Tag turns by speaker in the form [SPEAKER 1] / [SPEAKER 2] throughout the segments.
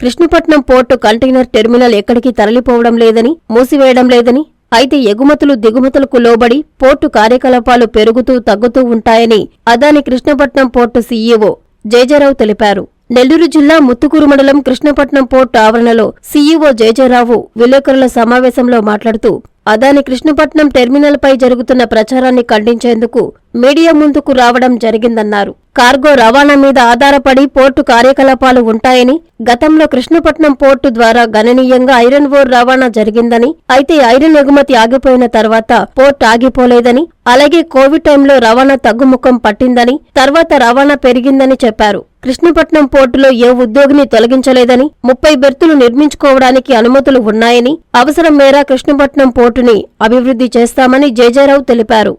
[SPEAKER 1] Krishnapatnam port container terminal ఎక్కడికి తరలిపోవడం లేదని మూసివేయడం లేదని అయితే ఎగుమతులు దిగుమతులకు లోబడి పోర్టు కార్యకలాపాలు పెరుగుతూ తగ్గుతూ ఉంటాయని అదాని కృష్ణపట్నం పోర్టు సీఈఓ జయజయరావు తెలిపారు. నెల్లూరు జిల్లా ముత్తుకూరు మండలం కృష్ణపట్నం పోర్టు ఆవరణలో సీఈఓ జయజయరావు విలేకరుల సమావేశంలో మాట్లాడుతూ అదాని కృష్ణపట్నం టెర్మినల్పై జరుగుతున్న ప్రచారాన్ని ఖండించేందుకు మీడియా ముందుకు రావడం జరిగిందన్నారు. కార్గో రవాణా మీద ఆధారపడి పోర్టు కార్యకలాపాలు ఉంటాయని గతంలో కృష్ణపట్నం పోర్టు ద్వారా గణనీయంగా ఐరన్ ఓర్ రవాణా జరిగిందని అయితే ఐరన్ ఎగుమతి ఆగిపోయిన తర్వాత పోర్ట్ ఆగిపోలేదని అలాగే కోవిడ్ టైంలో రవాణా తగ్గుముఖం పట్టిందని తర్వాత రవాణా పెరిగిందని చెప్పారు. కృష్ణపట్నం పోర్టులో ఏ ఉద్యోగిని తొలగించలేదని ముప్పై బెర్తులు నిర్మించుకోవడానికి అనుమతులు ఉన్నాయని అవసరం మేర కృష్ణపట్నం పోర్టుని అభివృద్ధి చేస్తామని జేజేరావు తెలిపారు.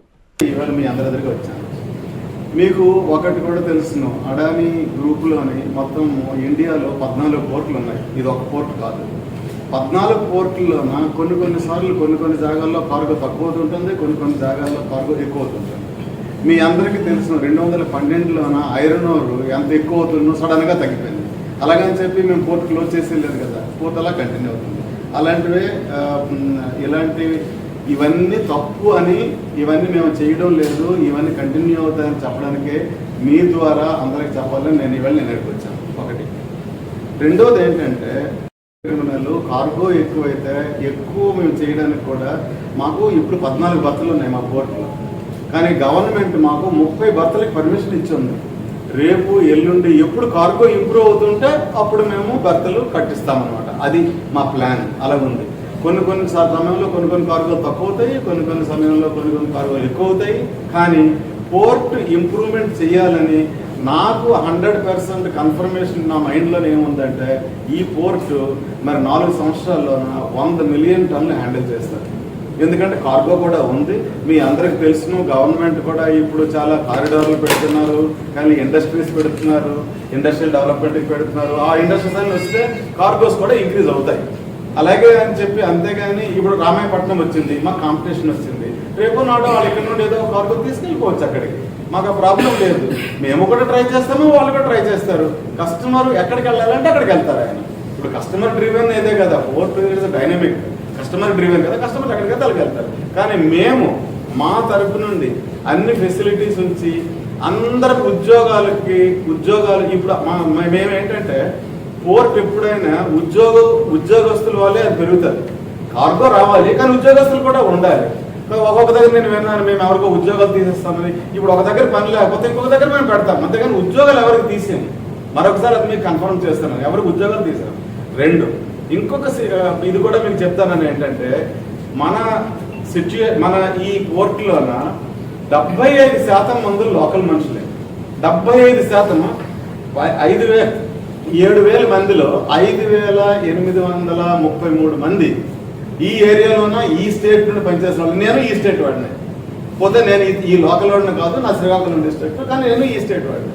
[SPEAKER 2] ఇవాళ మీ అందరి దగ్గరికి వచ్చాను. మీకు ఒకటి కూడా తెలుసును అడానీ గ్రూప్లోని మొత్తం ఇండియాలో పద్నాలుగు పోర్టులు ఉన్నాయి. ఇది ఒక పోర్ట్ కాదు. పద్నాలుగు పోర్టుల్లోన కొన్ని కొన్ని సార్లు కొన్ని కొన్ని జాగాల్లో కార్గో తక్కువ ఉంటుంది కొన్ని కొన్ని జాగాల్లో కార్గో ఎక్కువ అవుతుంటుంది మీ అందరికీ తెలుసు రెండు వందల పన్నెండులోన ఐరన్ ఓర్ ఎంత ఎక్కువ అవుతుందో సడన్గా తగ్గిపోయింది. అలాగని చెప్పి మేము పోర్ట్ క్లోజ్ చేసేయలేదు కదా పోర్ట్ అలా కంటిన్యూ అవుతుంది. అలాంటివే ఇలాంటివి ఇవన్నీ తప్పు అని ఇవన్నీ మేము చేయడం లేదు. ఇవన్నీ కంటిన్యూ అవుతాయని చెప్పడానికే మీ ద్వారా అందరికి చెప్పాలని నేను ఇవాళ నేను ఇక్కడికి వచ్చాను. ఒకటి. రెండోది ఏంటంటే క్రిమినల్ కార్గో ఎక్కువైతే ఎక్కువ మేము చేయడానికి కూడా మాకు ఇప్పుడు పద్నాలుగు బత్తలు ఉన్నాయి మా కోర్టులో. కానీ గవర్నమెంట్ మాకు ముప్పై బత్తలకి పర్మిషన్ ఇచ్చింది రేపు ఎల్లుండి ఎప్పుడు కార్గో ఇంప్రూవ్ అవుతుంటే అప్పుడు మేము బత్తలు కట్టిస్తామన్నమాట. అది మా ప్లాన్ అలా ఉంది. కొన్ని కొన్ని సమయంలో కొన్ని కొన్ని కార్గోలు తక్కువ అవుతాయి కొన్ని కొన్ని సమయంలో కొన్ని కొన్ని కార్గోలు ఎక్కువ అవుతాయి కానీ పోర్ట్ ఇంప్రూవ్మెంట్ చేయాలని నాకు హండ్రెడ్ పర్సెంట్ కన్ఫర్మేషన్ నా మైండ్లో ఏముందంటే ఈ పోర్ట్ మరి నాలుగు సంవత్సరాల్లో వంద మిలియన్ టన్నులు హ్యాండిల్ చేస్తారు. ఎందుకంటే కార్గో కూడా ఉంది. మీ అందరికి తెలుసును గవర్నమెంట్ కూడా ఇప్పుడు చాలా కారిడార్లు పెడుతున్నారు కానీ ఇండస్ట్రీస్ పెడుతున్నారు ఇండస్ట్రియల్ డెవలప్మెంట్కి పెడుతున్నారు. ఆ ఇండస్ట్రీస్ అన్ని వస్తే కార్గోస్ కూడా ఇంక్రీజ్ అవుతాయి. అలాగే అని చెప్పి అంతేగాని ఇప్పుడు రామాయపట్నం వచ్చింది మాకు కాంపిటీషన్ వచ్చింది. రేపు నాడు వాళ్ళు ఇక్కడ నుండి ఏదో ఒక కార్గో తీసుకెళ్ళిపోవచ్చు అక్కడికి. మాకు ఆ ప్రాబ్లం లేదు. మేము కూడా ట్రై చేస్తాము వాళ్ళు కూడా ట్రై చేస్తారు. కస్టమర్ ఎక్కడికి వెళ్ళాలంటే అక్కడికి వెళ్తారు ఆయన. ఇప్పుడు కస్టమర్ డ్రివెన్ ఏదే కదా ఫోర్త్ డైనమిక్ కస్టమర్ డ్రివెన్ కదా కస్టమర్ ఎక్కడికి వెళ్తే అక్కడికి వెళ్తారు. కానీ మేము మా తరపు నుండి అన్ని ఫెసిలిటీస్ ఉంచి అందరికి ఉద్యోగాలకి ఉద్యోగాలు ఇప్పుడు మా- మా- మేమేంటంటే పోర్ట్ ఎప్పుడైనా ఉద్యోగ ఉద్యోగస్తుల వల్లే అది పెరుగుతుంది. కార్గో రావాలి కానీ ఉద్యోగస్తులు కూడా ఉండాలి. ఒక్కొక్క దగ్గర నేను విన్నాను మేము ఎవరికో ఉద్యోగాలు తీసేస్తామని. ఇప్పుడు ఒక దగ్గర పని లేకపోతే ఇంకొక దగ్గర మేము పెడతాం. అంతేగాని ఉద్యోగాలు ఎవరికి తీసాము మరొకసారి అది మీకు కన్ఫర్మ్ చేస్తాను ఎవరికి ఉద్యోగాలు తీసాం రెండు. ఇంకొక సి- ఇది కూడా మీకు చెప్తానని ఏంటంటే మన సిచ్యుయే మన ఈ కోర్టులోన డెబ్బై ఐదు శాతం మంది లోకల్ మనుషులే. డెబ్బై ఐదు శాతం ఐదు వేలు. ఏడు వేల మందిలో ఐదు వేల ఎనిమిది వందల ముప్పై మూడు మంది ఈ ఏరియాలోన ఈ స్టేట్ నుండి పనిచేసిన వాళ్ళు. నేను ఈ స్టేట్ వాడిని. పోతే నేను ఈ- లోకల్ వాడిని కాదు నా శ్రీకాకుళం డిస్ట్రిక్ట్ కానీ నేను ఈ స్టేట్ వాడిని.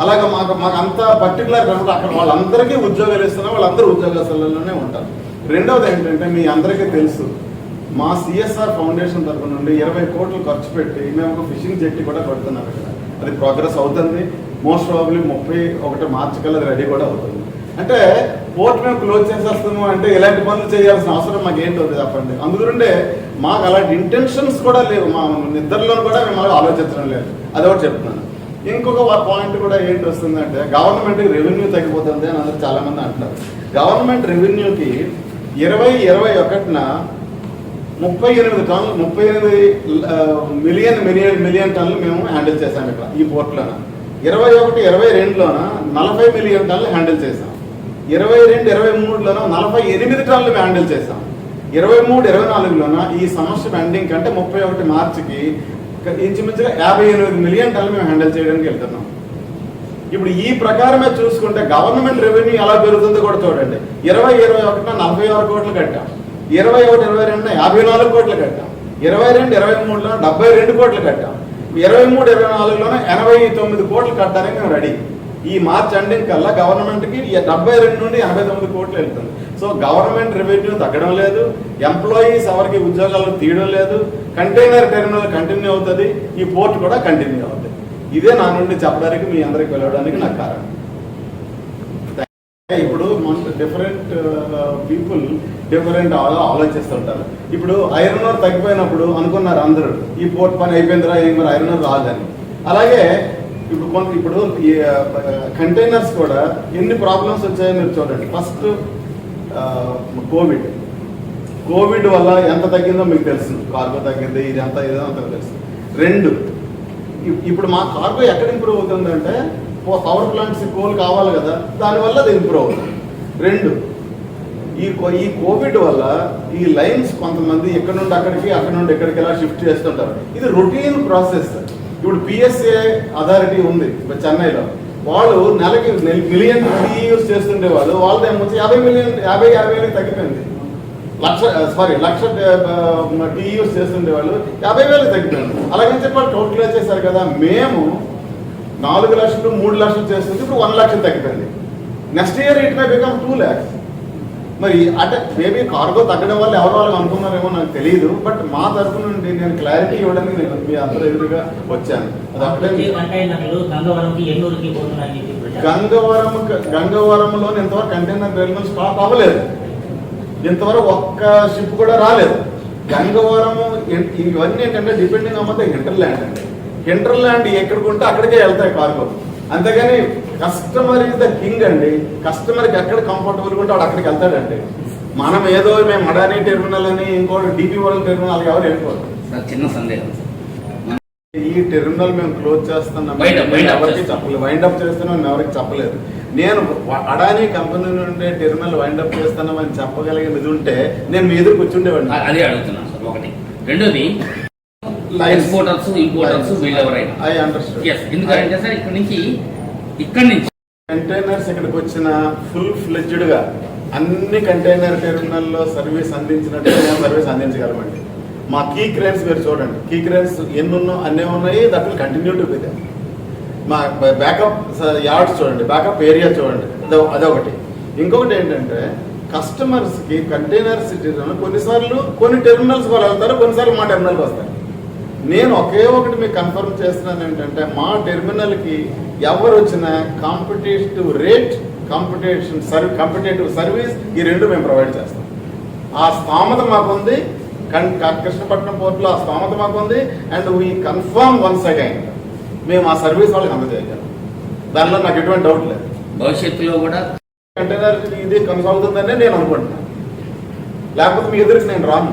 [SPEAKER 2] అలాగా మాకు మాకు అంత పర్టికులర్ కనుక అక్కడ వాళ్ళందరికీ ఉద్యోగాలు ఇస్తున్నా వాళ్ళందరూ ఉద్యోగస్తులలోనే ఉంటారు. రెండవది ఏంటంటే మీ అందరికీ తెలుసు మా సిఎస్ఆర్ ఫౌండేషన్ తరఫు నుండి ఇరవై కోట్లు ఖర్చు పెట్టి మేము ఒక ఫిషింగ్ జెట్టి కూడా కడుతున్నాం ఇక్కడ. అది ప్రోగ్రెస్ అవుతుంది. మోస్ట్ ప్రాబ్లీ ముప్పై ఒకటి మార్చి కల్లా అది రెడీ కూడా అవుతుంది. అంటే పోర్ట్ మేము క్లోజ్ చేసేస్తాము అంటే ఇలాంటి పనులు చేయాల్సిన అవసరం మాకు ఏంటో చెప్పండి. అందుకుంటే మాకు అలాంటి ఇంటెన్షన్స్ కూడా లేవు. మా నిద్రలో కూడా మేము ఆలోచించడం లేదు. అదొకటి చెప్తున్నాను. ఇంకొక పాయింట్ కూడా ఏంటి వస్తుందంటే గవర్నమెంట్ రెవెన్యూ తగ్గిపోతుంది అని అందరూ చాలా మంది గవర్నమెంట్ రెవెన్యూకి ఇరవై ఇరవై ఒకటిన ముప్పై ఎనిమిది టన్నులు ముప్పై ఎనిమిది మిలియన్ మిలియన్ మిలియన్ టన్నులు మేము హ్యాండిల్ చేసాం ఇక్కడ ఈ పోర్ట్లోన ఇరవై ఒకటి ఇరవై రెండులోన నలభై మిలియన్ టన్నులు హ్యాండిల్ చేసాం ఇరవై రెండు ఇరవై మూడులోన నలభై ఎనిమిది టన్నులు హ్యాండిల్ చేసాం ఇరవై మూడు ఇరవై నాలుగులోన ఈ సంవత్సరం ఎండింగ్ కంటే ముప్పై ఒకటి మార్చికి ఇంచుమించుగా యాభై ఎనిమిది మిలియన్ టన్నులు మేము హ్యాండిల్ చేయడానికి వెళ్తున్నాం. ఇప్పుడు ఈ ప్రకారమే చూసుకుంటే గవర్నమెంట్ రెవెన్యూ ఎలా పెరుగుతుందో కూడా చూడండి. ఇరవై ఇరవై ఒకటిన నలభై ఆరు కోట్లు కట్టాం. ఇరవై ఒకటి ఇరవై రెండున యాభై నాలుగు కోట్లు కట్టాం. ఇరవై రెండు ఇరవై మూడులో డెబ్బై రెండు కోట్లు కట్టాం. ఇరవై మూడు ఇరవై నాలుగులోనే ఎనభై తొమ్మిది కోట్లు కట్టడానికి మేము రెడీ. ఈ మార్చ్ ఎండింగ్ కల్లా గవర్నమెంట్కి డెబ్బై రెండు నుండి ఎనభై తొమ్మిది కోట్లు వెళ్తుంది. సో గవర్నమెంట్ రెవెన్యూ తగ్గడం లేదు. ఎంప్లాయీస్ ఎవరికి ఉద్యోగాలు తీయడం లేదు. కంటైనర్ టెర్మినల్ కంటిన్యూ అవుతుంది. ఈ పోర్ట్ కూడా కంటిన్యూ అవుతుంది. ఇదే నా నుండి చెప్పడానికి మీ అందరికి వెళ్ళడానికి నాకు కారణం. ఇప్పుడు మన డిఫరెంట్ పీపుల్ uh, డిఫరెంట్ ఆలోచిస్తుంటారు. ఇప్పుడు ఐరన్ ఓర్ తగ్గిపోయినప్పుడు అనుకున్నారు అందరూ ఈ పోర్ట్ పని అయిపోయిందిరా ఏం మరి ఐరన్ ఓర్ రాదని. అలాగే ఇప్పుడు కొంత ఇప్పుడు కంటైనర్స్ కూడా ఎన్ని ప్రాబ్లమ్స్ వచ్చాయో మీరు చూడండి. ఫస్ట్ కోవిడ్ కోవిడ్ వల్ల ఎంత తగ్గిందో మీకు తెలుసు. కార్గో తగ్గింది ఇది ఎంత ఇదో అంత తెలుసు. రెండు ఇప్- ఇప్పుడు మా కార్గో ఎక్కడ ఇంప్రూవ్ అవుతుందంటే పవర్ ప్లాంట్స్ కోల్ కావాలి కదా దానివల్ల అది ఇంప్రూవ్ అవుతుంది. రెండు ఈ కో- ఈ కోవిడ్ వల్ల ఈ లైన్స్ కొంతమంది ఎక్కడి నుండి అక్కడికి అక్కడ నుండి ఎక్కడికి ఎలా షిఫ్ట్ చేస్తుంటారు? ఇది రొటీన్ ప్రాసెస్. ఇప్పుడు పిఎస్ఏ అథారిటీ ఉంది ఇప్పుడు చెన్నైలో. వాళ్ళు నెలకి మిలియన్ యూస్ చేస్తుండే వాళ్ళు వాళ్ళ ఏమొచ్చి యాభై మిలియన్ యాభై యాభై వేలకి తగ్గిపోయింది. లక్ష సారీ లక్ష టీయూస్ చేస్తుండే వాళ్ళు యాభై వేలు తగ్గిపోయింది. అలాగని చెప్పి వాళ్ళు టోటల్ వచ్చేసారు కదా మేము నాలుగు లక్షలు మూడు లక్షలు చేస్తుంది ఇప్పుడు వన్ లక్షలు తగ్గిపోయింది. Next year it may become two lakhs. మరి అంటే మేబీ కార్గో తగ్గడం వల్ల ఎవరు వాళ్ళు అనుకున్నారేమో నాకు తెలియదు బట్ మా తరఫు నుండి నేను క్లారిటీ ఇవ్వడానికి నేను మీ అందరూ ఎదురుగా వచ్చాను. అది అప్పుడే. గంగవరం గంగవరంలో ఇంతవరకు కంటైనర్ టెర్మినల్ స్టాప్ అవ్వలేదు. ఇంతవరకు ఒక్క షిప్ కూడా రాలేదు. గంగవరం ఇవన్నీ ఏంటంటే డిపెండింగ్ అమ్మ హింటర్ల్యాండ్ అండి. హింటర్ల్యాండ్ ఎక్కడికి ఉంటే అక్కడికే వెళ్తాయి కార్గో అంతేగాని కస్టమర్ ఇస్ ద కింగ్ అండి. కస్టమర్కి ఎక్కడ కంఫర్టబుల్ ఉంటే వాడు అక్కడికి వెళ్తాడండి. మనం ఏదో మేము అడానీ టెర్మినల్ అని ఇంకోటి డిపి వరల్డ్ టెర్మినల్ ఎవరు వెళ్ళిపోరు.
[SPEAKER 3] చిన్న సందేహం.
[SPEAKER 2] ఈ టెర్మినల్ మేము క్లోజ్ చేస్తున్నాం. ఎవరికి
[SPEAKER 3] చేస్తున్నాం.
[SPEAKER 2] చెప్పలేదు. వైండ్ అప్ చేస్తున్నాం ఎవరికి చెప్పలేదు. నేను అడానీ కంపెనీ నుండి టెర్మినల్ వైండ్ అప్ చేస్తున్నామని చెప్పగలిగినది ఉంటే నేను మీ ఎదురు కూర్చుండేవాడిని.
[SPEAKER 3] అదే అడుగుతున్నాను సార్ ఒకటి. రెండోది. ఎక్స్పోర్టర్స్ ఇంపోర్టర్స్ వీళ్ళు ఎవరైనా.
[SPEAKER 2] ఐ అండర్స్టాండ్
[SPEAKER 3] ఎందుకంటే సార్ ఇక్కడ నుంచి ఇక్కడి నుంచి.
[SPEAKER 2] కంటైనర్స్ ఇక్కడికి వచ్చిన ఫుల్ ఫ్లెడ్జ్డ్గా అన్ని కంటైనర్ టెర్మినల్లో సర్వీస్ అందించినట్టు సర్వీస్ అందించగలమండి మా కీ క్రేన్స్ మీరు చూడండి. కీ క్రేన్స్ ఎన్ని ఉన్నా అన్నీ ఉన్నాయి that will continue to be మా బ్యాకప్ యార్డ్స్ చూడండి బ్యాకప్ ఏరియా చూడండి. అదొకటి. ఇంకొకటి ఏంటంటే కస్టమర్స్కి కంటైనర్స్ కొన్నిసార్లు కొన్ని టెర్మినల్స్ వాళ్ళు వెళ్తారు కొన్నిసార్లు మా టెర్మినల్కి వస్తారు. నేను ఒకే ఒకటి మీకు కన్ఫర్మ్ చేస్తున్నాను ఏంటంటే మా టెర్మినల్కి ఎవరు వచ్చినా competitive rate competition serve competitive service ఈ రెండు మేము ప్రొవైడ్ చేస్తాం. ఆ స్థామత మాకుంది కృష్ణపట్నం పోర్టులో ఆ స్థామత మాకుంది and we confirm once again మేము ఆ సర్వీస్ వాళ్ళకి అందజేయగలం. దానిలో నాకు ఎటువంటి డౌట్ లేదు.
[SPEAKER 3] భవిష్యత్తులో కూడా
[SPEAKER 2] కంటైనర్ ఇది కొనసాగుతుందనే నేను అనుకుంటున్నాను. లేకపోతే మీ ఎదురుకి నేను రాను.